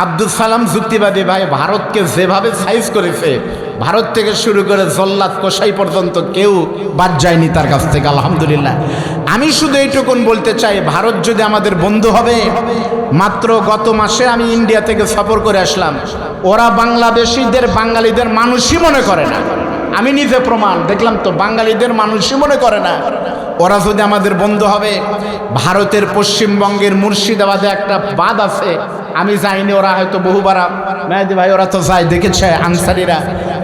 আব্দুল সালাম যুক্তিবাদী ভাই ভারতকে যেভাবে সাইজ করেছে, ভারত থেকে শুরু করে জল্লাদ কোসাই পর্যন্ত কেউ বাদ যায়নি তার কাছ থেকে, আলহামদুলিল্লাহ। আমি শুধু এইটুকুন বলতে চাই, ভারত যদি আমাদের বন্ধু হবে, মাত্র গত মাসে আমি ইন্ডিয়া থেকে সফর করে আসলাম, ওরা বাংলাদেশিদের বাঙালিদের মানুষই মনে করে না। আমি নিজে প্রমাণ, দেখলাম তো বাঙালিদের মানুষই মনে করে না। ওরা যদি আমাদের বন্ধু হবে, ভারতের পশ্চিমবঙ্গের মুর্শিদাবাদে একটা বাদ আছে, আমি যাইনি, ওরা হয়তো বহুবার মেহেদি ভাই, ওরা তো যায়, দেখেছে আনসারিরা।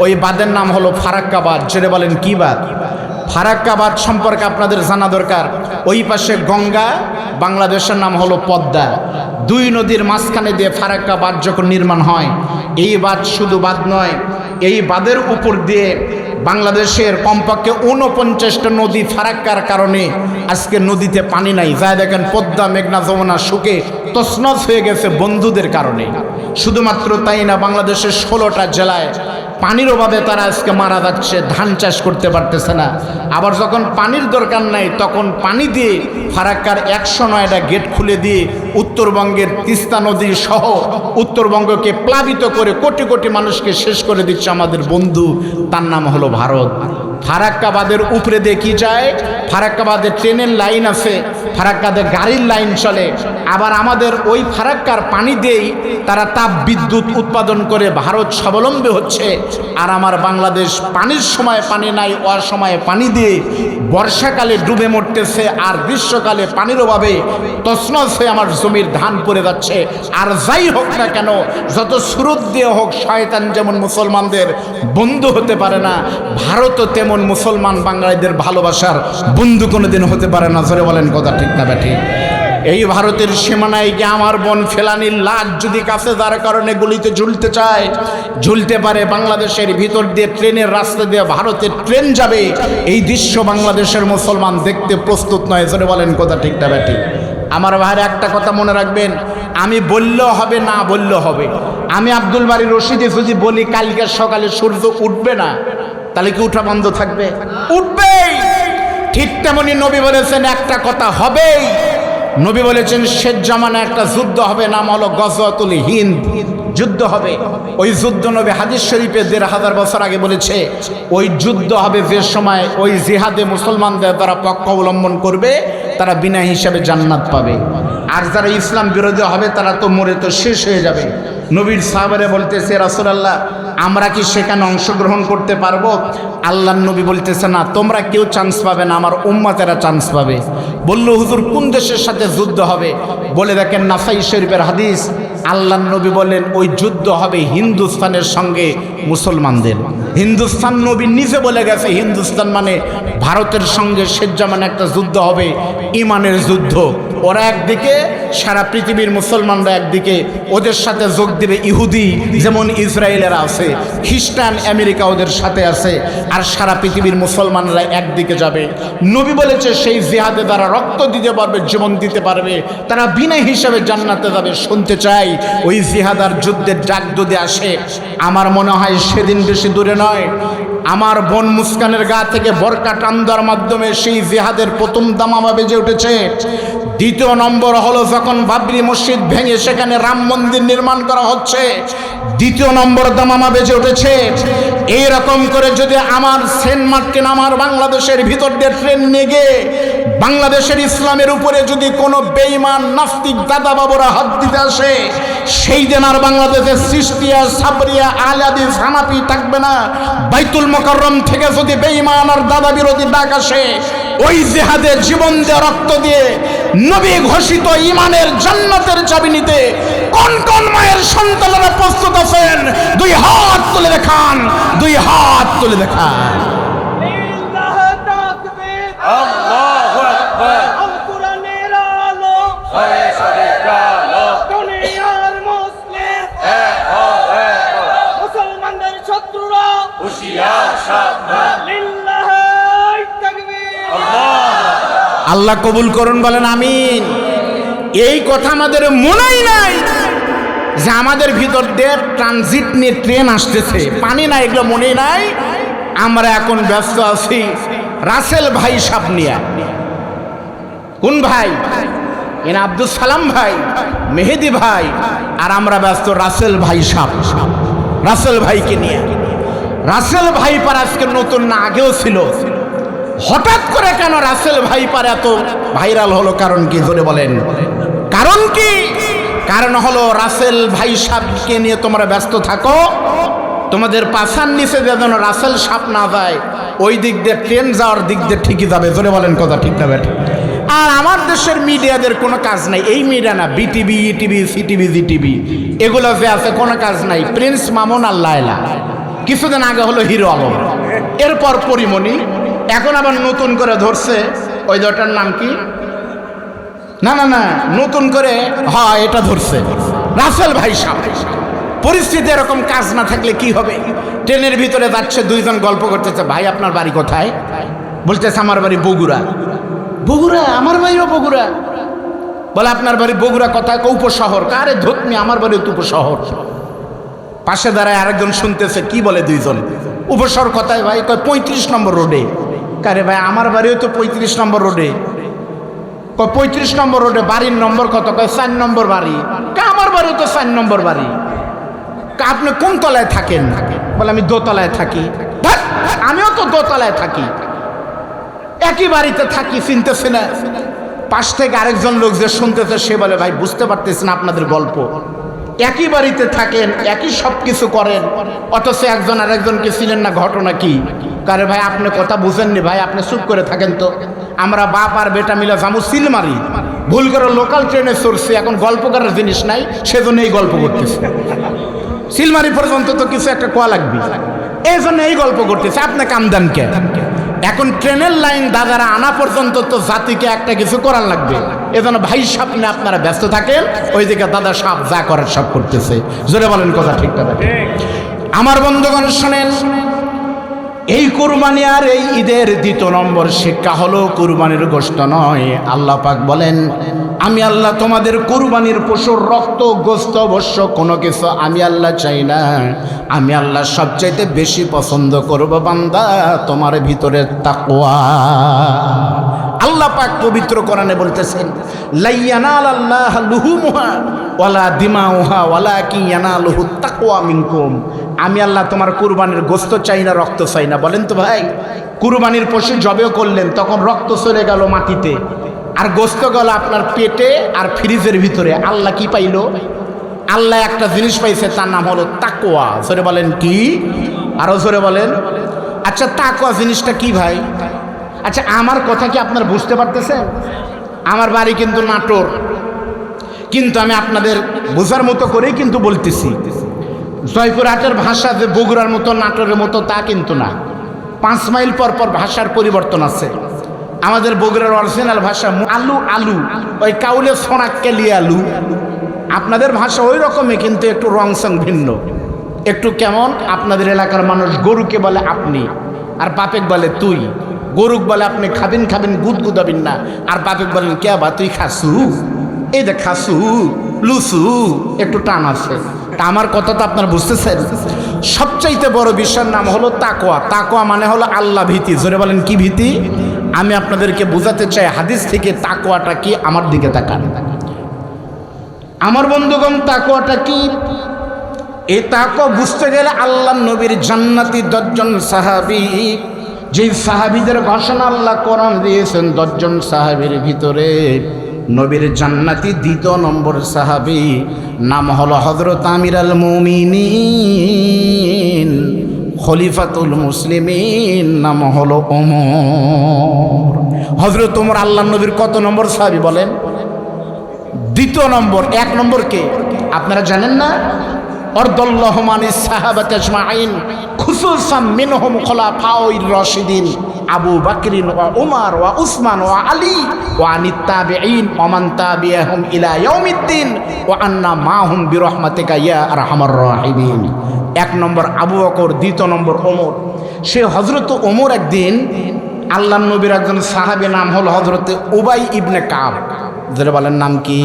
ওই বাদের নাম হলো ফারাক্কাবাদ। যেটা বলেন, কি বাদ ফারাক্কাবাদ সম্পর্কে আপনাদের জানা দরকার। ওই পাশে গঙ্গা, বাংলাদেশের নাম হলো পদ্মা। দুই নদীর মাঝখানে দিয়ে ফারাক্কা বাঁধ যখন নির্মাণ হয়, এই বাঁধ শুধু বাঁধ নয়, এই বাঁধের উপর দিয়ে বাংলাদেশের কমপক্ষে ঊনপঞ্চাশটা নদী ফারাক্কার কারণে আজকে নদীতে পানি নাই। যা দেখেন পদ্মা, মেঘনা, যমুনা শুকে তসনস হয়ে গেছে বন্ধুদের কারণে। শুধুমাত্র তাই না, বাংলাদেশের ষোলোটা জেলায় পানির অভাবে তারা আজকে মারা যাচ্ছে, ধান চাষ করতে পারতেছে না। আবার যখন পানির দরকার নাই, তখন পানি দিয়ে ফারাক্কার একশো নয়টা গেট খুলে দিয়ে উত্তরবঙ্গের তিস্তা নদী সহ উত্তরবঙ্গকে প্লাবিত করে কোটি কোটি মানুষকে শেষ করে দিচ্ছে আমাদের বন্ধু। তার নাম হলো ভারত। ফারাক্কাবাদের উপরে কি যায়? ফারাক্কাবাদের ট্রেনের লাইন আছে। ফারাক্কাদের গাড়ির লাইন চলে। আবার আমাদের ওই ফারাক্কার পানি দিয়েই তারা তাপ বিদ্যুৎ উৎপাদন করে ভারত স্বাবলম্বী হচ্ছে। আর আমার বাংলাদেশ পানির সময় পানি নাই অসময়ে পানি দিয়ে বর্ষাকালে ডুবে মরতেছে আর গ্রীষ্মকালে পানির অভাবে তসনস হয়ে আমার জমির ধান পড়ে যাচ্ছে। আর যাই হোক না কেন, যত সুরত দিয়ে হোক শয়তান যেমন মুসলমানদের বন্ধু হতে পারে না, ভারতও তেমন মুসলমান বাঙালিদের ভালোবাসার বন্ধু কোনোদিন হতে পারে না। ধরে বলেন কথা ঠিক না ব্যাঠি এই ভারতের সীমানায় গিয়ে আমার বোন ফেলানির লাশ যদি কাছে যার কারণে গুলিতে ঝুলতে চায়, ঝুলতে পারে বাংলাদেশের ভিতর দিয়ে ট্রেনের রাস্তা দিয়ে ভারতের ট্রেন যাবে। এই দৃশ্য বাংলাদেশের মুসলমান দেখতে প্রস্তুত নয় ধরে বলেন কথা ঠিক না ব্যাঠি আমার ভাইয়ের একটা কথা মনে রাখবেন, আমি বললেও হবে না বললেও হবে। আমি আব্দুল বাড়ি রশিদে যদি বলি কালকে সকালে সূর্য উঠবে না, তাহলে কি উঠা বন্ধ থাকবে? উঠবেই ঠিক তেমনি নবী বলেছেন, একটা কথা হবেই। নবী বলেছেন, শেষ জামানে একটা যুদ্ধ হবে, নাম হলো গজওয়াতুল হিন্দ। যুদ্ধ হবে। ওই যুদ্ধ নবী হাদিস শরীফে দেড় হাজার বছর আগে বলেছে, ওই যুদ্ধ হবে যে সময় ওই জিহাদে মুসলমানদের তারা পক্ষ অবলম্বন করবে, তারা বিনা হিসাবে জান্নাত পাবে। আর যারা ইসলাম বিরোধী হবে, তারা তো মরে তো শেষ হয়ে যাবে। নবীর সাহাবারে বলতেছে, রাসুলাল্লাহ, আমরা কি সেখানে অংশগ্রহণ করতে পারব? আল্লাহ নবী বলতেছে, না, তোমরা কেউ চান্স পাবে না, আমার উম্মাতেরা চান্স পাবে। বলল, হুজুর, কোন দেশের সাথে যুদ্ধ হবে? বলে দেখেন, নাসাই শরীফের হাদিস আল্লাহ নবী বলেন, ওই যুদ্ধ হবে হিন্দুস্তানের সঙ্গে মুসলমানদের। হিন্দুস্তান নবী নিজে বলে গেছে, হিন্দুস্তান মানে ভারতের সঙ্গে শেষ জামানে একটা যুদ্ধ হবে, ইমানের যুদ্ধ। ওরা একদিকে, সারা পৃথিবীর মুসলমানরা একদিকে, ওদের সাথে যোগ দিবে ইহুদি, যেমন ইসরায়েলেরা আছে, খ্রিস্টান আমেরিকা ওদের সাথে আছে, আর সারা পৃথিবীর মুসলমানরা একদিকে যাবে। নবী বলেছে, সেই জিহাদে তারা রক্ত দিতে পারবে, জীবন দিতে পারবে, তারা বিনা হিসাবে জান্নাতে যাবে। শুনতে চাই, ওই জিহাদার যুদ্ধের ডাক যদি আসে, আমার মনে হয় সেদিন বেশি দূরে নয়। আমার বোন মুস্কানের গা থেকে বরকা টান দেওয়ার মাধ্যমে সেই জেহাদের প্রথম দামামা বেজে উঠেছে। দ্বিতীয় নম্বর হলো যখন বাবরি মসজিদ ভেঙে সেখানে রাম মন্দির নির্মাণ করা হচ্ছে, দ্বিতীয় নম্বর দামামা বেজে উঠেছে। এইরকম করে যদি আমার সেন্ট মার্টিন, আমার বাংলাদেশের ভিতর দিয়ে ট্রেন নিয়ে গিয়ে বাংলাদেশের ইসলামের উপরে যদি কোনো বেইমান নাস্তিক দাদা বাবুরা হাত দিতে আসে, সেই দিন আর বাংলাদেশের সৃষ্টিয়া, সাবরিয়া, আলাদি হানাপি থাকবে না। বাইতুল মকরম থেকে যদি বেইমান আর দাদা বিরোধী ডাক আসে, ওই জেহাদে জীবন দিয়ে রক্ত দিয়ে নবী ঘোষিত ইমানের জান্নাতের চাবি নিতে কোন কোন মায়ের সন্তানেরা প্রস্তুত আছেন? দুই হাত তুলে দেখান, দুই হাত তুলে দেখান। আল্লাহ কবুল করুন, বলেন আমিন। এই কথা আমাদের মনেই নাই যে আমাদের ভিতর দিয়ে ট্রানজিট নিয়ে ট্রেন আসতেছে। পানি না এগুলো মনেই নাই। আমরা এখন ব্যস্ত আছি রাসেল ভাই সাপ নিয়ে। কোন ভাই? এনা আব্দুল সালাম ভাই, মেহেদি ভাই, আর আমরা ব্যস্ত রাসেল ভাই সাপ রাসেল ভাইকে নিয়ে। রাসেল ভাই পার আজকে নতুন না, আগেও ছিল। হঠাৎ করে কেন রাসেল ভাই পার এত ভাইরাল হলো, কারণ কি? ধরে বলেন। কারণ কি? কারণ হলো রাসেল ভাই সাপকে নিয়ে তোমরা ব্যস্ত থাকো। তোমাদের পাশার নিচে যেন রাসেল সাপ না যায়, ওই দিক দিয়ে ট্রেন যাওয়ার দিক দিয়ে ঠিকই যাবে। ধরে বলেন কথা ঠিক না আর আমার দেশের মিডিয়াদের কোনো কাজ নাই। এই মিডিয়া না, বিটিভি, ইটিভি, সিটিভি, জিটিভি, এগুলো যে আছে কোনো কাজ নাই। প্রিন্স মামুন আর লায়লা। কিছুদিন আগে হলো হিরো আলম। এরপর পরিমণি। এখন আবার নতুন করে ধরছে। ওই দটার নাম কি? না না না, নতুন করে হ্যাঁ এটা ধরছে। রাসেল ভাই সাহেব। পরিস্থিতি এরকম কাজ না থাকলে কি হবে? ট্রেনের ভিতরে যাচ্ছে, দুইজন গল্প করতেছে, ভাই, আপনার বাড়ি কোথায়? বলতেছে, আমার বাড়ি বগুড়া। বগুড়া? আমার বাড়িও বগুড়া? বলে, আপনার বাড়ি বগুড়া কোথায়? কৌপ শহর কারে ধুতনি? আমার বাড়ি উপশহর পাশে দাঁড়ায় আরেকজন শুনতেছে, কি বলে দুইজন? উপসর কথায়, ভাই, কয়, পঁয়ত্রিশ নম্বর রোডে। কারে ভাই, আমার বাড়িও তো পঁয়ত্রিশ নম্বর রোডে। কয়, পঁয়ত্রিশ নম্বর রোডে, বাড়ির নম্বর কত? কয়, চার নম্বর বাড়ি। কা, আমার বাড়িও তো চার নম্বর বাড়ি। কা, আপনি কোন তলায় থাকেন? বলে, আমি দোতলায় থাকি। আমিও তো দোতলায় থাকি। একই বাড়িতে থাকি, চিনতেছি না। পাশ থেকে আরেকজন লোক যে শুনতেছে, সে বলে, ভাই, বুঝতে পারতেছি না আপনাদের গল্প। একই বাড়িতে থাকেন, একই সব কিছু করেন, অথচ একজন আরেকজনকে ছিলেন না, ঘটনা কি? কারে ভাই, আপনি কথা বুঝেননি ভাই, আপনি চুপ করে থাকেন তো। আমরা বাপ আর বেটা মিলে যাব সিলমারি। ভুল করে লোকাল ট্রেনে চড়ছি, এখন গল্প করার জিনিস নাই সেজন্য এই গল্প করতেছি। সিলমারি পর্যন্ত তো কিছু একটা কোয়া লাগবে। এই জন্য এই গল্প করতেছে, আপনি কাম দেন কে? এখন ট্রেনের লাইন দাদারা আনা পর্যন্ত তো জাতিকে একটা কিছু করার লাগবে। এজন্য ভাই সামনে আপনারা ব্যস্ত থাকেন ওইদিকে দাদা সাপ যা করার সব করতেছে। জোরে বলেন কথা ঠিকঠাক আমার বন্ধুগণ শোনেন, এই কুরবানি আর এই ঈদের দ্বিতীয় নম্বর শিক্ষা হলো কুরবানির গোষ্ঠ নয়। আল্লাহ পাক বলেন, আমি আল্লাহ তোমাদের কুরবানির পশুর রক্ত গোস্ত অবশ্য কোনো কিছু আমি আল্লাহ চাই না। আমি আল্লাহ সবচাইতে বেশি পছন্দ করব বান্দা, তোমার ভিতরে তাকওয়া। আল্লাহ পাক পবিত্র কোরআনে বলতেছেন লাইয়ানাল আল্লাহ লুহুমুহা ওয়ালা দিমাউহা ওয়ালা কি ইয়ানালুহু তাকওয়া মিনকুম। আমি আল্লাহ তোমার কুরবানির গোস্ত চাই না, রক্ত চাই না। বলেন তো ভাই, কুরবানির পশু জবেও করলেন, তখন রক্ত চলে গেল মাটিতে। আর গোস্ত গেল আপনার পেটে আর ফ্রিজের ভিতরে। আল্লাহ কি পাইলো? আল্লাহ একটা জিনিস পাইছে, তার নাম হলো তাকোয়া জোরে বলেন কি? আরও জোরে বলেন। আচ্ছা তাকোয়া জিনিসটা কি ভাই? আচ্ছা আমার কথা কি আপনার বুঝতে পারতেছেন? আমার বাড়ি কিন্তু নাটোর। কিন্তু আমি আপনাদের বোঝার মতো করেই কিন্তু বলতেছি। জয়পুরহাটের ভাষা যে বগুড়ার মতো, নাটোরের মতো, তা কিন্তু না। পাঁচ মাইল পর পর ভাষার পরিবর্তন আছে। আমাদের বগুড়ার অরিজিনাল ভাষা আলু আলু, ওই কাউলে সোনাক্কে লিয়ে আলু। আপনাদের ভাষা ওই রকমই, কিন্তু একটু রং সং ভিন্ন। একটু কেমন? আপনাদের এলাকার মানুষ গরুকে বলে আপনি, আর বাপেক বলে তুই। গরুক বলে আপনি খাবেন খাবেন গুদ গুদাবেন না। আর বাপেক বলেন কে বা, তুই খাসু? এই দেখ খাসু, লুসু। একটু টান আছে। তা আমার কথা তো আপনারা বুঝতেছেন? সবচাইতে বড় বিষয়ের নাম হলো তাকোয়া তাকোয়া মানে হলো আল্লাহ ভীতি। জোরে বলেন, কি ভীতি? আমি আপনাদেরকে বোঝাতে চাই, হাদিস থেকে তাকোয়াটা কি আমার দিকে তাকান। আমার বন্ধুগণ তাকোয়াটা কি? এই তাকো বুঝতে গেলে আল্লাহ নবীর জান্নাতি দশজন সাহাবি যেই সাহাবিদের ঘোষণা আল্লাহ কোরআন দিয়েছেন, দশজন সাহাবির ভিতরে নবীর জান্নাতি দ্বিতীয় নম্বর সাহাবি, নাম হলো হজরত আমির আল মুমিনিন, খলিফাতুল মুসলিমিন, নাম হলো ওমর। হজরত ওমর আল্লাহ নবীর কত নম্বর সাহাবি বলেন? দ্বিতীয় নম্বর, এক নম্বর কে? আপনারা জানেন না? অর্দল্লাহমানি সাহাবাত আজমাইন, খুসুসাম মিনহুম খোলাফাউর রশিদিন, আবু বাকরিন ওয়া উমার ওয়া উসমান ওয়া আলী ওয়া আনিত তাবিঈন ওয়া মান তাবিআহুম ইলা ইয়াউমিদ্দিন ওয়া আন্না মাহুম বিরহমাতিকা ইয়া আরহামার রাহিমিন। এক নম্বর আবু বকর, দ্বিতীয় নম্বর ওমর। সে হযরত ওমর একদিন আল্লাহ নবীর একজন সাহাবী নাম হলো হযরতে উবাই ইবনে কাব। যারা বলেন নাম কি?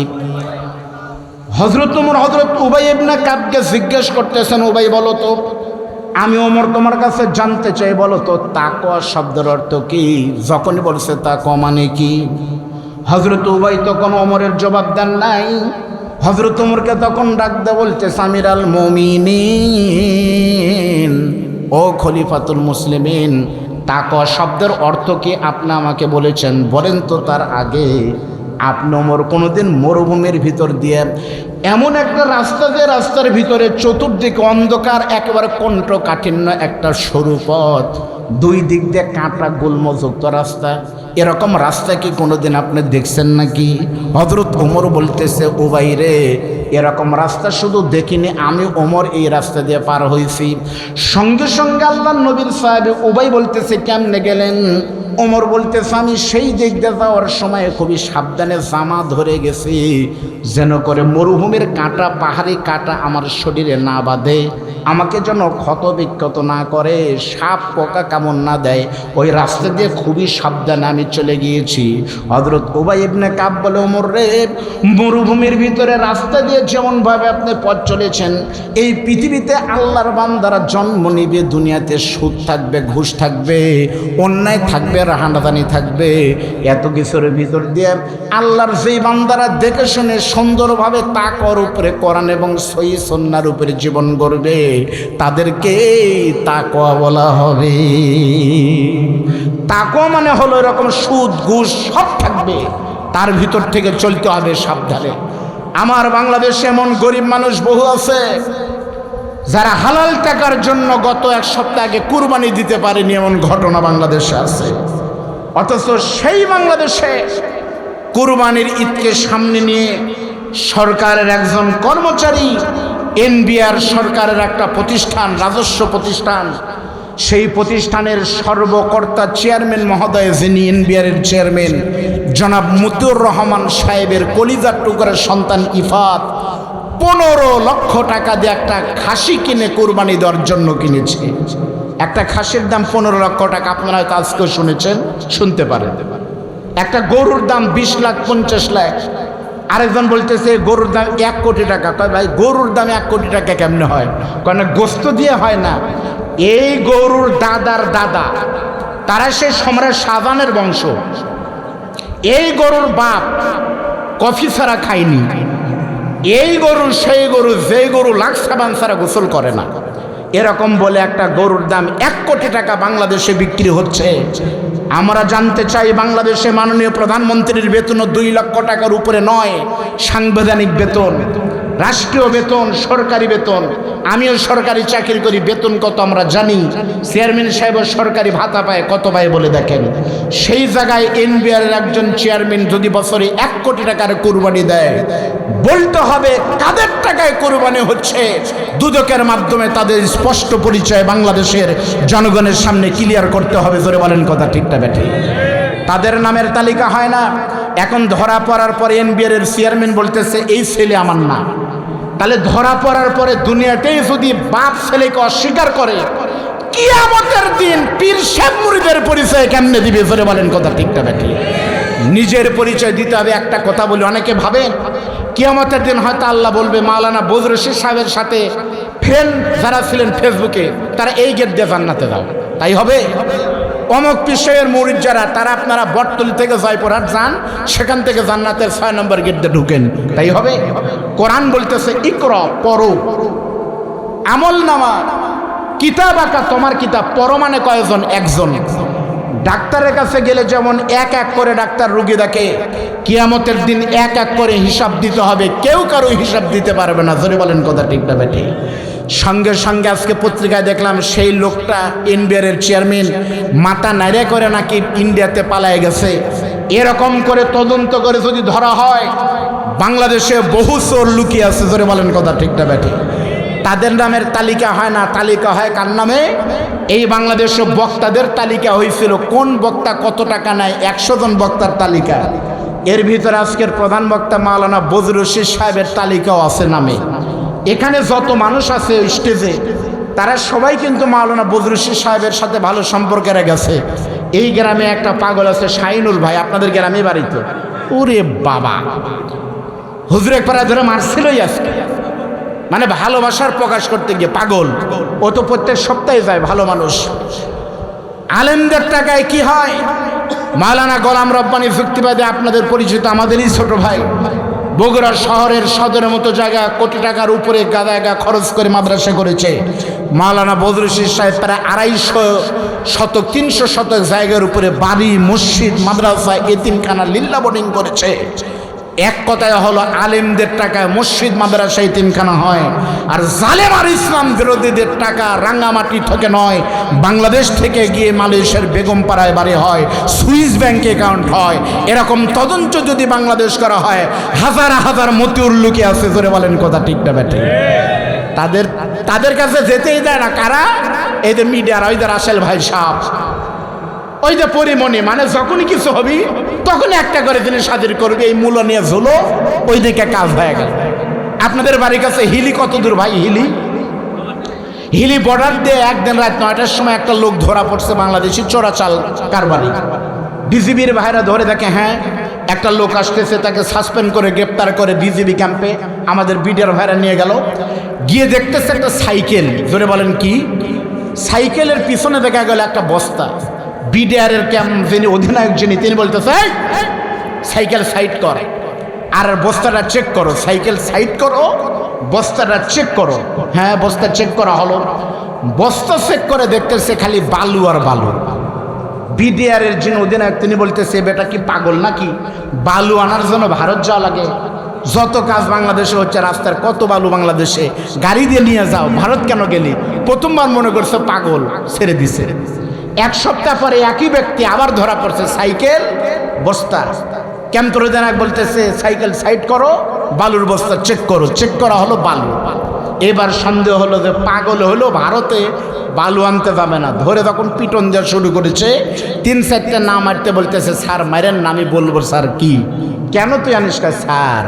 হজরত ওমর হজরত উবাই ইবনে কাবকে জিজ্ঞেস করতেছেন, উবাই, বলো তো, আমি ওমর তোমার কাছে জানতে চাই, বলো তো তাকোয়া শব্দের অর্থ কি? যখনই বলছে তাকোয়া মানে কি? হজরত উবাই তখন অমরের জবাব দেন নাই। হজরত উমরকে তখন ডাক দে বলছে সামির আল মমিনিন, ও খলিফাতুল মুসলিমিন, তাকওয়া শব্দের অর্থ কি আপনি আমাকে বলেছেন? বলেন তো তার আগে। আপনি ওমর কোনোদিন মরুভূমির ভিতর দিয়ে এমন একটা রাস্তা যে রাস্তার ভিতরে চতুর্দিকে অন্ধকার, একেবারে কণ্ঠকাঠিন্য একটা সরু পথ। দুই দিক দিয়ে কাঁটা গুল্মযুক্ত রাস্তা। এরকম রাস্তা কি কোনোদিন আপনি দেখছেন নাকি? হজরত ওমর বলতেছে, ও বাইরে এরকম রাস্তা শুধু দেখিনি, আমি ওমর এই রাস্তা দিয়ে পার হয়েছি। সঙ্গে সঙ্গে আল্লাহ নবীর সাহেব ওবাই বলতেছে, কেমনে গেলেন? ওমর বলতেছে আমি সেই দিয়ে যাওয়ার সময় খুবই সাবধানে জামা ধরে গেছি, যেন করে মরুভূমির কাঁটা, পাহাড়ি কাঁটা আমার শরীরে না বাঁধে। আমাকে যেন ক্ষত বিক্ষত না করে, সাপ, পোকা কামড় না দেয়। ওই রাস্তা দিয়ে খুবই সাবধানে আমি চলে গিয়েছি। হজরত ওবাই ইবনে কাব বলে, ওমর রে, মরুভূমির ভিতরে রাস্তা দিয়ে যেমনভাবে আপনি পথ চলেছেন, এই পৃথিবীতে আল্লাহর বান্দারা জন্ম নিবে, দুনিয়াতে সুদ থাকবে, ঘুষ থাকবে, অন্যায় থাকবে রাহানাদানি থাকবে। এত কিছুর ভিতর দিয়ে আল্লাহর যেই বান্দারা দেখে শুনে সুন্দরভাবে তাকর উপরে কোরআন এবং সই সন্ন্যার উপরে জীবন গড়বে, তাদেরকে তাকওয়া বলা হবে। তাকওয়া মানে হলো এরকম সুদ, ঘুষ সব থাকবে। তার ভিতর থেকে চলতে হবে সাবধানে। আমার বাংলাদেশে এমন গরিব মানুষ বহু আছে যারা হালাল টাকার জন্য গত এক সপ্তাহ আগে কুরবানি দিতে পারেনি, এমন ঘটনা বাংলাদেশে আছে। অথচ সেই বাংলাদেশে কুরবানির ঈদকে সামনে নিয়ে সরকারের একজন কর্মচারী, এনবিআর সরকারের একটা প্রতিষ্ঠান, রাজস্ব প্রতিষ্ঠান, সেই প্রতিষ্ঠানের সর্বকর্তা চেয়ারম্যান মহোদয়, যিনি এনবিআরের চেয়ারম্যান, জনাব মুতুর রহমান সাহেবের কলিজার টুকরের সন্তান ইফাত পনেরো লক্ষ টাকা দিয়ে একটা খাসি কিনে কোরবানি দেওয়ার জন্য কিনেছে। একটা খাসির দাম পনেরো লক্ষ টাকা, আপনারা আজকেও শুনেছেন, শুনতে পারেন। একটা গরুর দাম বিশ লাখ পঞ্চাশ লাখ। আরেকজন বলতেছে, গরুর দাম এক কোটি টাকা। কয়, ভাই, গরুর দাম এক কোটি টাকা কেমনে হয়? কেন গোস্ত দিয়ে হয় না। এই গরুর দাদার দাদা, তারা সে সম্রাট শাহজাহানের বংশ। এই গরুর বাপ কফি ছাড়া খায়নি। এই গরু সেই গরু, যেই গরু লাখ সাবান ছাড়া গোসল করে না, এরকম বলে একটা গরুর দাম এক কোটি টাকা বাংলাদেশে বিক্রি হচ্ছে। আমরা জানতে চাই বাংলাদেশে মাননীয় প্রধানমন্ত্রীর বেতন দুই লক্ষ টাকার উপরে নয়, সাংবিধানিক বেতন। রাষ্ট্রীয় বেতন, সরকারি বেতন। আমিও সরকারি চাকরি করি, বেতন কত আমরা জানি। চেয়ারম্যান সাহেব সরকারি ভাতা পায়, কত পায় বলে দেখেন। সেই জায়গায় এনবিআর একজন চেয়ারম্যান যদি বছরে এক কোটি টাকার কোরবানি দেয়, বলতে হবে কাদের টাকায় কোরবানি হচ্ছে? দুদকের মাধ্যমে তাদের স্পষ্ট পরিচয় বাংলাদেশের জনগণের সামনে ক্লিয়ার করতে হবে, জোরে বলেন কথা ঠিকটা বেঠে তাদের নামের তালিকা হয় না। এখন ধরা পড়ার পরে এনবিআর এর চেয়ারম্যান বলতেছে, এই ছেলে আমার না। তাহলে ধরা পড়ার পরে দুনিয়াতেই যদি বাপ ছেলেকে অস্বীকার করে, কিয়ামতের দিন পীর শেখ মুরিদের পরিচয় কেমনে দিবে? জোরে বলেন কথা ঠিকটা বেঠে নিজের পরিচয় দিতে হবে, একটা কথা বলি, অনেকে ভাবেন কিয়ামতের দিন হয়তো আল্লাহ বলবে, মাওলানা বজরশিদ সাহেবের সাথে ফ্রেন্ড যারা ছিলেন ফেসবুকে তারা এই গেট দিয়ে জান্নাতে দাও তাই হবে? অমক পিসের মুরিদ যারা, তারা আপনারা বটতলি থেকে জয়পুরহাট যান, সেখান থেকে জান্নাতের ছয় নম্বর গেট দিয়ে ঢুকেন। তাই হবে? কোরআন বলতেছে, ইকর, পড়ো। আমল নামা, কিতাব আঁকা, তোমার কিতাব পর মানে কয়জন? একজন। ডাক্তারের কাছে গেলে যেমন এক এক করে ডাক্তার রুগী দেখে, কিয়ামতের দিন এক এক করে হিসাব দিতে হবে। কেউ কারও হিসাব দিতে পারবে না। ধরে বলেন কথা ঠিক না বেঠে। সঙ্গে সঙ্গে আজকে পত্রিকায় দেখলাম, সেই লোকটা এনবিআর চেয়ারম্যান, মাথা নাড়িয়ে করে নাকি ইন্ডিয়াতে পালায় গেছে। এরকম করে তদন্ত করে যদি ধরা হয়, বাংলাদেশে বহু চোর লুকিয়ে আছে, জোরে বলেন কথা ঠিক না বেঠে তাদের নামের তালিকা হয় না, তালিকা হয় কার নামে? এই বাংলাদেশে বক্তাদের তালিকা হয়েছিল। কোন বক্তা কত টাকা নেয়? একশো জন বক্তার তালিকা। এর ভিতরে আজকের প্রধান বক্তা মাওলানা বজরুশিদ সাহেবের তালিকাও আছে নামে। এখানে যত মানুষ আছে স্টেজে তারা সবাই কিন্তু মাওলানা বজরুশিদ সাহেবের সাথে ভালো সম্পর্কে গেছে এই গ্রামে একটা পাগল আছে, শাহিনুল ভাই, আপনাদের গ্রামে বাড়িতে। ওরে বাবা। হুজুরে পাড়া ধরে মারছিলই আজকে। মানে ভালোবাসার প্রকাশ করতে গিয়ে পাগল। ও তো প্রত্যেক সপ্তাহে যায়, ভালো মানুষ। আলেমদের টাকায় কি হয়? মালানা গোলাম রব্বানি যুক্তিবাদী আপনাদের পরিচিত আমাদেরই ছোট ভাই। বগুড়া শহরের সদরের মতো জায়গা কোটি টাকার উপরে গাদা গা খরচ করে মাদ্রাসা করেছে। মালানা বদরুশির সাহেব প্রায় আড়াইশো শতক, তিনশো শতক জায়গার উপরে বাড়ি, মসজিদ, মাদ্রাসা, এতিমখানা লিল্লা বোর্ডিং করেছে। এক কথায় হলো আলেমদের টাকায় মসজিদ মাদ্রাসায় তিনখানা হয়। আর জালেম আর ইসলাম বিরোধীদের টাকা রাঙ্গামাটি থেকে নয়, বাংলাদেশ থেকে গিয়ে মালয়েশিয়ার বেগমপাড়ায় বাড়ি হয়, সুইস ব্যাংকে অ্যাকাউন্ট হয়। এরকম তদন্ত যদি বাংলাদেশ করা হয়, হাজার হাজার মতিউর লুকে আছে ধরে বলেন কথা ঠিক না ব্যাটে। তাদের তাদের কাছে যেতেই দেয় না। কারা? যে মিডিয়ার, ওই যে ভাই সাহ। ওই যে পরিমণি মানে যখনই কিছু হবি, তখন একটা করে জিনিস হাজির করবে, এই মূল্য নিয়ে ঝুলো ওই দিকে কাজ হয়ে গেল। আপনাদের বাড়ির কাছে হিলি কত দূর ভাই, হিলি? হিলি বর্ডার দিয়ে একদিন রাত নয়টার সময় একটা লোক ধরা পড়ছে বাংলাদেশি চোরাচাল কারবারি। ডিজিবির ভাইরা ধরে দেখে হ্যাঁ একটা লোক আসতেছে, তাকে সাসপেন্ড করে গ্রেপ্তার করে ডিজিবি ক্যাম্পে আমাদের বিডিআর ভাইরা নিয়ে গেল। গিয়ে দেখতেছে একটা সাইকেল, জোরে বলেন কি? সাইকেলের পিছনে দেখা গেল একটা বস্তা। বিডিআরের ক্যাম্প যিনি অধিনায়ক যিনি তিনি বলতেছে "এই, সাইকেল সাইড করে। আর বস্তাটা চেক করো সাইকেল সাইড করো বস্তাটা চেক করো। হ্যাঁ বস্তা চেক করা হলো। বস্তা চেক করে দেখতেছে খালি বালু আর বালু। বিডিআরের যিনি অধিনায়ক তিনি বলতেছে বেটা কি পাগল নাকি? বালু আনার জন্য ভারত যাওয়া লাগে। যত কাজ বাংলাদেশে হচ্ছে রাস্তার কত বালু বাংলাদেশে। গাড়ি দিয়ে নিয়ে যাও ভারত কেন গেলি? প্রথমবার মনে করছে পাগল ছেড়ে দিছে। এক সপ্তাহ পরে একই ব্যক্তি আবার ধরা পড়ছে, সাইকেল, বস্তা। ক্যাম্প প্রধানক বলতেছে, সাইকেল সাইড করো, বালুর বস্তা চেক করো। চেক করা হলো বালু। এবার সন্দেহ হলো যে পাগল হলো ভারতে, বালু আনতে যাবে না। ধরে তখন পিটন দেওয়া শুরু করেছে। তিন চারটে না মারতে বলতেছে, স্যার, মারেন না, আমি বলব, স্যার, কি? কেন তুই আনিস স্যার,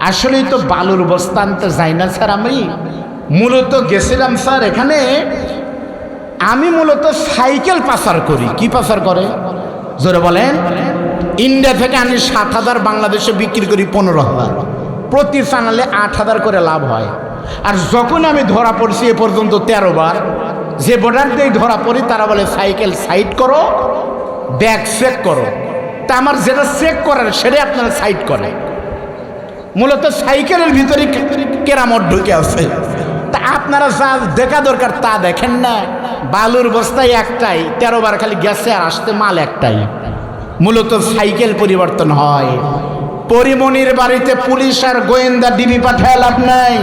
আসলেই তো বালুর বস্তা আনতে যাই না, স্যার, আমি। মূলত গেছিলাম, স্যার, এখানে আমি মূলত সাইকেল পাচার করি। কি পাচার করে? জোরে বলেন। ইন্ডিয়া থেকে আমি সাত হাজার, বাংলাদেশে বিক্রি করি পনেরো হাজার। প্রতি চ্যানেলে আট হাজার করে লাভ হয়। আর যখন আমি ধরা পড়ছি এ পর্যন্ত তেরো বার, যে বর্ডার দিয়ে ধরা পড়ি, তারা বলে, সাইকেল সাইড করো, ব্যাগ চেক করো। তা আমার যেটা চেক করার, সেটাই আপনারা সাইড করে। মূলত সাইকেলের ভিতরে কেরামত ঢুকে আছে। তা আপনারা যা দেখা দরকার তা দেখেন না। বালুর বস্তায় একটাই তেরো বার খালি গেছে আর আসতে মাল একটাই। মূলত সাইকেল পরিবর্তন হয়। পরিমণির বাড়িতে পুলিশ আর গোয়েন্দা ডিবি পাঠায় লাভ নাই।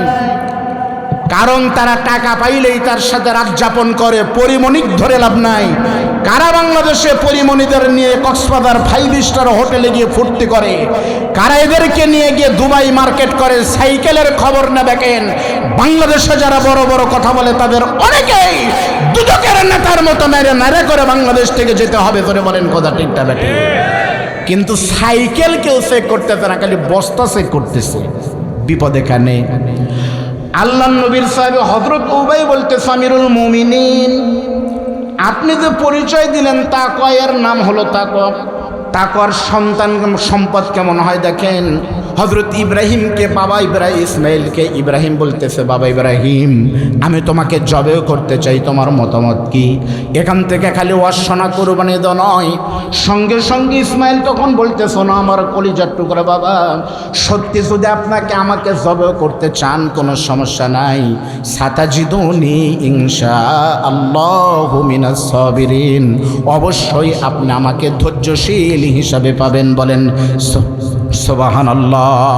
কারণ তারা টাকা পাইলেই তার সাথে রাত যাপন করে, পরিমণিক ধরে লাভ নাই। কারা বাংলাদেশে পরিমণিদের নিয়ে কক্সবাজার ফাইভ স্টার হোটেলে গিয়ে ফুর্তি করে? কারা এদেরকে নিয়ে গিয়ে দুবাই মার্কেট করে? সাইকেলের খবর না দেখেন। বাংলাদেশে যারা বড় বড় কথা বলে, তাদের অনেকেই দুদকের নেতার মতো মেরে মেরে করে বাংলাদেশ থেকে যেতে হবে ধরে বলেন কথা ঠিকটা বেটে কিন্তু সাইকেল কেউ চেক করতেছে না, খালি বস্তা চেক করতেছে। বিপদ এখানে আল্লাহ নবীর সাহেব হজরত উবাই বলতে, সামিরুল মুমিনিন, আপনি যে পরিচয় দিলেন তাকয়ের নাম হলো তাকর তাকর সন্তান সম্পদ কেমন হয় দেখেন? হজরত ইব্রাহিমকে বাবা ইব্রাহিম ইসমাইলকে ইব্রাহিম বলতেছে, বাবা ইব্রাহিম, আমি তোমাকে জবেও করতে চাই, তোমার মতামত কি? এখান থেকে খালি ওয়াসনা কোরবানি দ নয়। সঙ্গে সঙ্গে ইসমাইল তখন বলতেছো, না, আমার কলিজার টুকরা বাবা, সত্যি যদি আপনাকে আমাকে জবেও করতে চান, কোনো সমস্যা নাই। সাতাজিদুনি ইনশা আল্লাহ অবশ্যই আপনি আমাকে ধৈর্যশীল হিসাবে পাবেন, বলেন। সোবাহান আল্লাহ